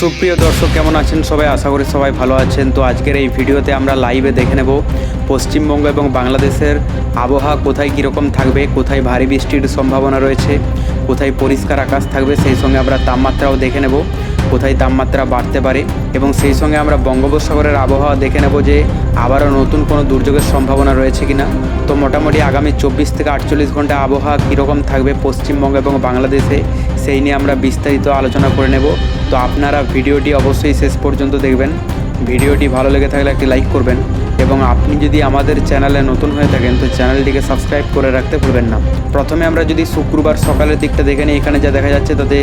সুপ্রিয় দর্শক, কেমন আছেন সবাই? আশা করি সবাই ভালো আছেন। তো আজকের এই ভিডিওতে আমরা লাইভে দেখে নেব পশ্চিমবঙ্গ এবং বাংলাদেশের আবহাওয়া কোথায় কীরকম থাকবে, কোথায় ভারী বৃষ্টির সম্ভাবনা রয়েছে, কোথায় পরিষ্কার আকাশ থাকবে, সেই সঙ্গে আমরা তাপমাত্রাও দেখে নেব, কোথায় তাপমাত্রা বাড়তে পারে এবং সেই সঙ্গে আমরা বঙ্গোপসাগরের আবহাওয়া দেখে নেব যে আবারও নতুন কোনো দুর্যোগের সম্ভাবনা রয়েছে কিনা। তো মোটামুটি আগামী চব্বিশ থেকে আটচল্লিশ ঘণ্টা আবহাওয়া কীরকম থাকবে পশ্চিমবঙ্গ এবং বাংলাদেশে? সেই নিয়ে আমরা বিস্তারিত আলোচনা করে নেব। তো আপনারা ভিডিওটি অবশ্যই শেষ পর্যন্ত দেখবেন। ভিডিওটি ভালো লেগে থাকলে একটি লাইক করবেন এবং আপনি যদি আমাদের চ্যানেলে নতুন হয়ে থাকেন, তো চ্যানেলটিকে সাবস্ক্রাইব করে রাখতে ভুলবেন না। প্রথমে আমরা যদি শুক্রবার সকালের দিকটা দেখে নিই, এখানে যা দেখা যাচ্ছে তাতে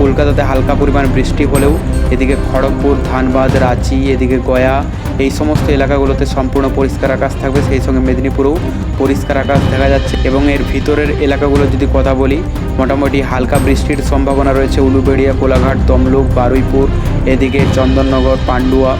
কলকাতাতে হালকা পরিমাণ বৃষ্টি হলেও এদিকে খড়গপুর, ধানবাদ, রাঁচি, এদিকে গয়া, এই সমস্ত এলাকাগুলোতে সম্পূর্ণ পরিষ্কার আকাশ থাকবে। সেই সঙ্গে মেদিনীপুরেও পরিষ্কার আকাশ দেখা যাচ্ছে এবং এর ভিতরের এলাকাগুলো যদি কথা বলি, মোটামুটি হালকা বৃষ্টির সম্ভাবনা রয়েছে। উলুবেড়িয়া, কোলাঘাট, তমলুক, বারুইপুর, এদিকে চন্দননগর, পান্ডুয়া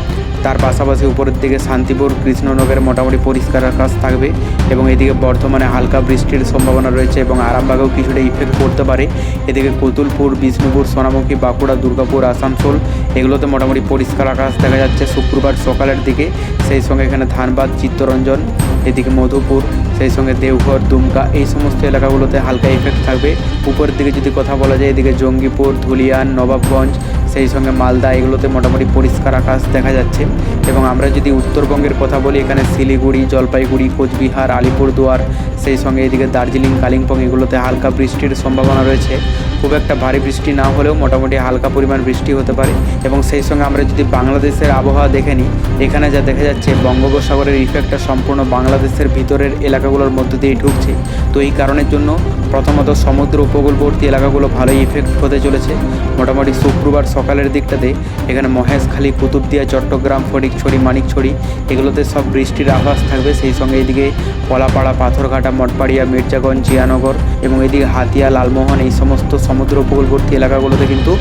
তার পাশাপাশি উপরের দিকে শান্তিপুর কৃষ্ণনগরের মোটামুটি পরিষ্কার আকাশ থাকবে এবং এদিকে বর্ধমানে হালকা বৃষ্টির সম্ভাবনা রয়েছে এবং আরামবাগেও কিছুটা ইফেক্ট পড়তে পারে। এদিকে কতুলপুর, বিষ্ণুপুর, সোনামুখী, বাঁকুড়া, দুর্গাপুর, আসানসোল এগুলোতে মোটামুটি পরিষ্কার আকাশ দেখা যাচ্ছে শুক্রবার সকালের দিকে। সেই সঙ্গে এখানে ধানবাদ, চিত্তরঞ্জন, এদিকে মধুপুর, সেই সঙ্গে দেওঘর, দুমকা এই সমস্ত এলাকাগুলোতে হালকা ইফেক্ট থাকবে। উপরের দিকে যদি কথা বলা যায়, এদিকে জঙ্গিপুর, ধুলিয়ান, নবাবগঞ্জ সেই সঙ্গে মালদা এগুলোতে মোটামুটি পরিষ্কার আকাশ দেখা যাচ্ছে। এবং আমরা যদি উত্তরবঙ্গের কথা বলি, এখানে শিলিগুড়ি, জলপাইগুড়ি, কোচবিহার, আলিপুরদুয়ার, সেই সঙ্গে এদিকে দার্জিলিং, কালিম্পং এগুলোতে হালকা বৃষ্টির সম্ভাবনা রয়েছে। খুব একটা ভারী বৃষ্টি না হলেও মোটামুটি হালকা পরিমাণ বৃষ্টি হতে পারে। এবং সেই সঙ্গে আমরা যদি বাংলাদেশের আবহাওয়া দেখে নিই, এখানে যা দেখা যাচ্ছে, বঙ্গোপসাগরের ইফেক্টটা সম্পূর্ণ বাংলাদেশের ভিতরের এলাকাগুলোর মধ্য দিয়ে ঢুকছে। তো এই কারণের জন্য প্রথমত সমুদ্র উপকূলবর্তী এলাকাগুলো ভালোই ইফেক্ট হতে চলেছে। মোটামুটি শুক্রবার সকালের দিকটাতে এখানে মহেশখালী কুতুবদিয়া, চট্টগ্রাম ফটিকছড়ি মানিকছড়ি এগুলোতে সব বৃষ্টির আভাস থাকবে। সেই সঙ্গে এদিকে কলাপাড়া পাথরঘাটা মঠপাড়িয়া মির্জাগঞ্জ, জিয়ানগর এবং এদিকে হাতিয়া, লালমোহন এই সমস্ত সমুদ্র উপকূলবর্তী এলাকাগুলোতে কিন্তু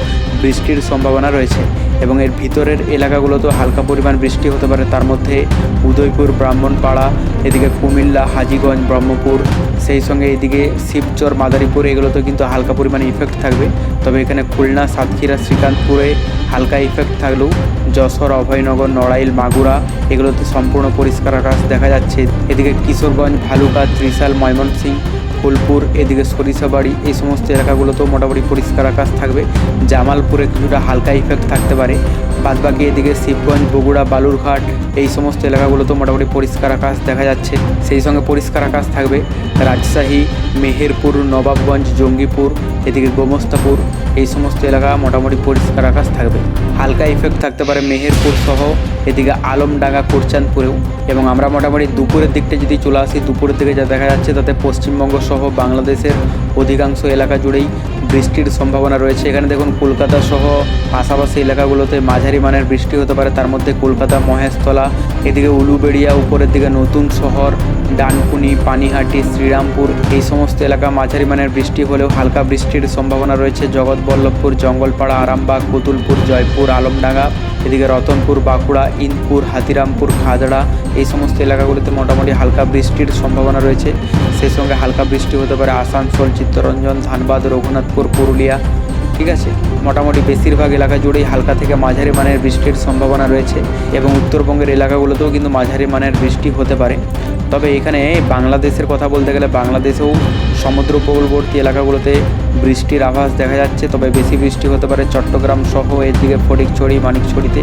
বৃষ্টির সম্ভাবনা রয়েছে। এবং এর ভিতরের এলাকাগুলোতেও হালকা পরিমাণ বৃষ্টি হতে পারে। তার মধ্যে উদয়পুর, ব্রাহ্মণপাড়া, এদিকে কুমিল্লা, হাজিগঞ্জ, ব্রহ্মপুর, সেই সঙ্গে এদিকে শিবচর, মাদারীপুর, এগুলোতেও কিন্তু হালকা পরিমাণে ইফেক্ট থাকবে। তবে এখানে খুলনা, সাতক্ষীরা, শ্রীকান্তপুরে হালকা ইফেক্ট থাকলেও যশোর, অভয়নগর, নড়াইল, মাগুরা এগুলোতে সম্পূর্ণ পরিষ্কার আকাশ দেখা যাচ্ছে। এদিকে কিশোরগঞ্জ, ভালুকা, ত্রিশাল, ময়মনসিংহ ফুলপুর, এদিকে সরিষাবাড়ি এই সমস্ত এলাকাগুলোতেও মোটামুটি পরিষ্কার আকাশ থাকবে। জামালপুরে কিছুটা হালকা ইফেক্ট থাকতে পারে। বাদবাকি এদিকে শিবগঞ্জ, বগুড়া, বালুরঘাট, এই সমস্ত এলাকাগুলোতেও মোটামুটি পরিষ্কার আকাশ দেখা যাচ্ছে। সেই সঙ্গে পরিষ্কার আকাশ থাকবে রাজশাহী, মেহেরপুর, নবাবগঞ্জ, জঙ্গিপুর, এদিকে গোমস্তাপুর এই সমস্ত এলাকা মোটামুটি পরিষ্কার আকাশ থাকবে। হালকা ইফেক্ট থাকতে পারে মেহেরপুর সহ এদিকে আলমডাঙ্গা কোরচাঁদপুরেও এবং আমরা মোটামুটি দুপুরের দিকটা যদি চলে আসি, দুপুরের দিকে যা দেখা যাচ্ছে তাতে পশ্চিমবঙ্গ সহ বাংলাদেশের অধিকাংশ এলাকা জুড়েই বৃষ্টির সম্ভাবনা রয়েছে। এখানে দেখুন কলকাতা সহ পাশাপাশি এলাকাগুলোতে মাঝারি মানের বৃষ্টি হতে পারে। তার মধ্যে কলকাতা, মহেশতলা, এদিকে উলুবেড়িয়া, উপরের দিকে নতুন শহর, ডানকুনি, পানিহাটি, শ্রীরামপুর, এই সমস্ত এলাকা মাঝারি মানের বৃষ্টি হলেও হালকা বৃষ্টির সম্ভাবনা রয়েছে জগৎবল্লভপুর জঙ্গলপাড়া, আরামবাগ, পুতুলপুর, জয়পুর, আলমডাঙ্গা, এদিকে রতনপুর, বাঁকুড়া, ইনপুর, হাতিরামপুর খাদড়া এই সমস্ত এলাকাগুলিতে মোটামুটি হালকা বৃষ্টির সম্ভাবনা রয়েছে। সেই সঙ্গে হালকা বৃষ্টি হতে পারে আসানসোল, চিত্তরঞ্জন, ধানবাদ, রঘুনাথপুর, পুরুলিয়া ঠিক আছে? মোটামুটি বেশিরভাগ এলাকা জুড়েই হালকা থেকে মাঝারি মানের বৃষ্টির সম্ভাবনা রয়েছে এবং উত্তরবঙ্গের এলাকাগুলোতেও কিন্তু মাঝারি মানের বৃষ্টি হতে পারে। তবে এখানে বাংলাদেশের কথা বলতে গেলে বাংলাদেশেও সমুদ্র উপকূলবর্তী এলাকাগুলোতে বৃষ্টির আভাস দেখা যাচ্ছে, তবে বেশি বৃষ্টি হতে পারে চট্টগ্রাম সহ এদিকে ফটিকছড়ি, মানিকছড়িতে।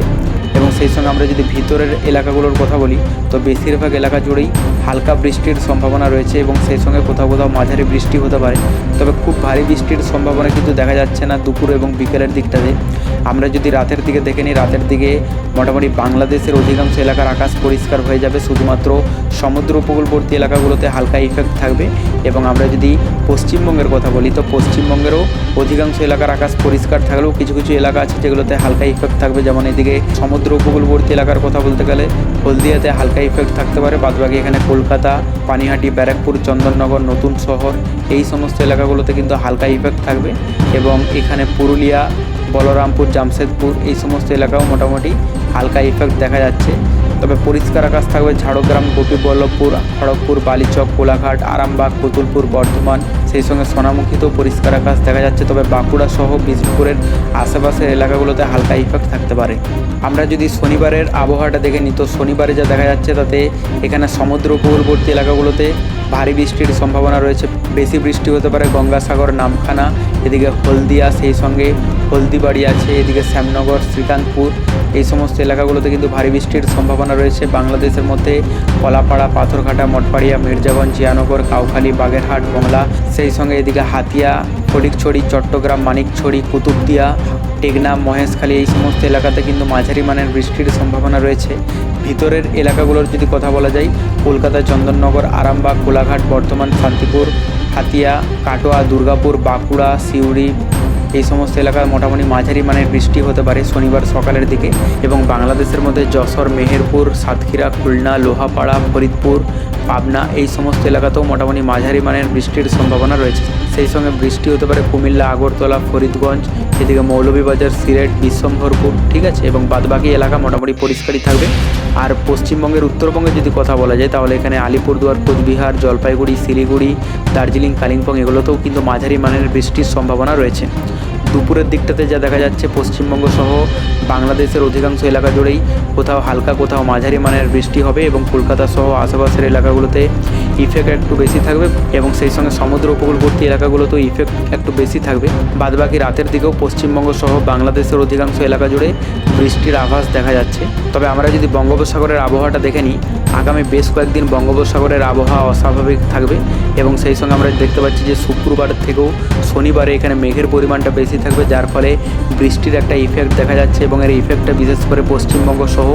এবং সেই সঙ্গে আমরা যদি ভিতরের এলাকাগুলোর কথা বলি, তো বেশিরভাগ এলাকা জুড়েই হালকা বৃষ্টির সম্ভাবনা রয়েছে এবং সেই সঙ্গে কোথাও কোথাও মাঝারি বৃষ্টি হতে পারে। তবে খুব ভারী বৃষ্টির সম্ভাবনা কিন্তু দেখা যাচ্ছে না দুপুর এবং বিকেলের দিকটাতে। আমরা যদি রাতের দিকে দেখে নিই, রাতের দিকে মোটামুটি বাংলাদেশের অধিকাংশ এলাকার আকাশ পরিষ্কার হয়ে যাবে। শুধুমাত্র সমুদ্র উপকূলবর্তী এলাকাগুলোতে হালকা ইফেক্ট থাকবে এবং আমরা যদি পশ্চিমবঙ্গের কথা বলি, তো পশ্চিমবঙ্গেরও অধিকাংশ এলাকার আকাশ পরিষ্কার থাকলেও কিছু কিছু এলাকা আছে যেগুলোতে হালকা ইফেক্ট থাকবে। যেমন এদিকে সমুদ্র উপকূলবর্তী এলাকার কথা বলতে গেলে হলদিয়াতে হালকা ইফেক্ট থাকতে পারে। বাদবাকি এখানে কলকাতা, পানিহাটি, ব্যারাকপুর, চন্দননগর নতুন শহর এই সমস্ত এলাকাগুলোতে কিন্তু হালকা ইফেক্ট থাকবে এবং এখানে পুরুলিয়া, বলরামপুর, জামশেদপুর এই সমস্ত এলাকাও মোটামুটি হালকা ইফেক্ট দেখা যাচ্ছে। তবে পরিষ্কার আকাশ থাকবে ঝাড়গ্রাম, গোপীবল্লভপুর, খড়গপুর, বালিচক, কোলাঘাট, আরামবাগ, পুতুলপুর, বর্ধমান। সেই সঙ্গে সোনামুখীতেও পরিষ্কার আকাশ দেখা যাচ্ছে, তবে বাঁকুড়া সহ বিষ্ণুপুরের আশেপাশের এলাকাগুলোতে হালকা ইফেক্ট থাকতে পারে। আমরা যদি শনিবারের আবহাওয়াটা দেখে নিই, তো শনিবারে যা দেখা যাচ্ছে তাতে এখানে সমুদ্র উপকূলবর্তী এলাকাগুলোতে ভারী বৃষ্টির সম্ভাবনা রয়েছে। বেশি বৃষ্টি হতে পারে গঙ্গাসাগর, নামখানা, এদিকে হলদিয়া, সেই সঙ্গে হলদিবাড়ি আছে, এদিকে শ্যামনগর, শ্রীকান্তপুর, এই সমস্ত এলাকাগুলোতে কিন্তু ভারী বৃষ্টির সম্ভাবনা রয়েছে। বাংলাদেশের মধ্যে কলাপাড়া, পাথরঘাটা মঠপাড়িয়া মির্জাগঞ্জ, জিয়ানগর, কাউখালী, বাগেরহাট মংলা সেই সঙ্গে এদিকে হাতিয়া, ফটিকছড়ি, চট্টগ্রাম, মানিকছড়ি, কুতুবদিয়া, টেকনা, মহেশখালী এই সমস্ত এলাকাতে কিন্তু মাঝারি মানের বৃষ্টির সম্ভাবনা রয়েছে। ভিতরের এলাকাগুলোর যদি কথা বলা যায়, কলকাতা, চন্দননগর, আরামবাগ, কোলাঘাট, বর্ধমান, শান্তিপুর, হাতিয়া, কাটোয়া, দুর্গাপুর, বাঁকুড়া, সিউড়ি এই সমস্ত এলাকায় মোটামুটি মাঝারি মানের বৃষ্টি হতে পারে শনিবার সকালের দিকে এবং বাংলাদেশের মধ্যে যশোর, মেহেরপুর, সাতক্ষীরা, খুলনা, লোহাপাড়া, ফরিদপুর, পাবনা এই সমস্ত এলাকাতেও মোটামুটি মাঝারি মানের বৃষ্টির সম্ভাবনা রয়েছে। সেই সঙ্গে বৃষ্টি হতে পারে কুমিল্লা, আগরতলা, ফরিদগঞ্জ, এদিকে মৌলভীবাজার, সিলেট, বিশ্বম্ভরপুর, ঠিক আছে? এবং বাদবাকি এলাকা মোটামুটি পরিষ্কারই থাকবে। আর পশ্চিমবঙ্গের উত্তরবঙ্গে যদি কথা বলা যায়, তাহলে এখানে আলিপুরদুয়ার, কোচবিহার, জলপাইগুড়ি, শিলিগুড়ি, দার্জিলিং, কালিম্পং এগুলোতেও কিন্তু মাঝারি মানের বৃষ্টির সম্ভাবনা রয়েছে। দুপুরের দিকটাতে যা দেখা যাচ্ছে, পশ্চিমবঙ্গ সহ বাংলাদেশের অধিকাংশ এলাকা জুড়েই কোথাও হালকা, কোথাও মাঝারি মানের বৃষ্টি হবে এবং কলকাতা সহ আশেপাশের এলাকাগুলোতে ইফেক্ট একটু বেশি থাকবে এবং সেই সঙ্গে সমুদ্র উপকূলবর্তী এলাকাগুলোতেও ইফেক্ট একটু বেশি থাকবে। বাদবাকি রাতের দিকেও পশ্চিমবঙ্গ সহ বাংলাদেশের অধিকাংশ এলাকা জুড়ে বৃষ্টির আভাস দেখা যাচ্ছে। তবে আমরা যদি বঙ্গোপসাগরের আবহাওয়াটা দেখে নিই, আগামী বেশ কয়েকদিন বঙ্গোপসাগরের আবহাওয়া অস্বাভাবিক থাকবে এবং সেই সঙ্গে আমরা দেখতে পাচ্ছি যে শুক্রবার থেকেও শনিবারে এখানে মেঘের পরিমাণটা বেশি থাকবে, যার ফলে বৃষ্টির একটা ইফেক্ট দেখা যাচ্ছে এবং এর ইফেক্টটা বিশেষ করে পশ্চিমবঙ্গ সহ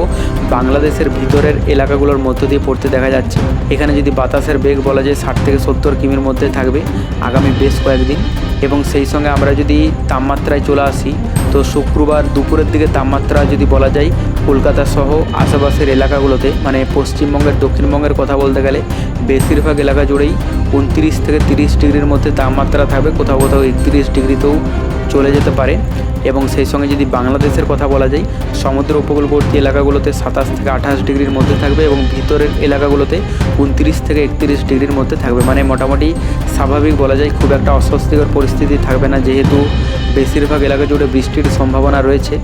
বাংলাদেশের ভিতরের এলাকাগুলোর মধ্য দিয়ে পড়তে দেখা যাচ্ছে। এখানে যদি বাতাসের বেগ বলা যায় ষাট থেকে সত্তর কিমির মধ্যে থাকবে আগামী বেশ কয়েকদিন। এবং সেই সঙ্গে আমরা যদি তাপমাত্রায় চলে আসি, তো শুক্রবার দুপুরের দিকে তাপমাত্রা যদি বলা যায় কলকাতা সহ আশেপাশের এলাকাগুলোতে মানে পশ্চিমবঙ্গের, দক্ষিণবঙ্গের কথা বলতে গেলে বেশিরভাগ এলাকা জুড়েই উনত্রিশ থেকে তিরিশ ডিগ্রির মধ্যে তাপমাত্রা থাকবে, কোথাও কোথাও একত্রিশ ডিগ্রিতেও চলে যেতে পারে এবং সেই সঙ্গে যদি বাংলাদেশের কথা বলা যায়, সমুদ্র উপকূলবর্তী এলাকাগুলোতে সাতাশ থেকে আঠাশ ডিগ্রির মধ্যে থাকবে এবং ভিতরের এলাকাগুলোতে উনত্রিশ থেকে একত্রিশ ডিগ্রির মধ্যে থাকবে। মানে মোটামুটি স্বাভাবিক বলা যায় খুব একটা অস্বস্তিকর পরিস্থিতি থাকবে না, যেহেতু বেশিরভাগ এলাকা জুড়ে বৃষ্টির সম্ভাবনা রয়েছে।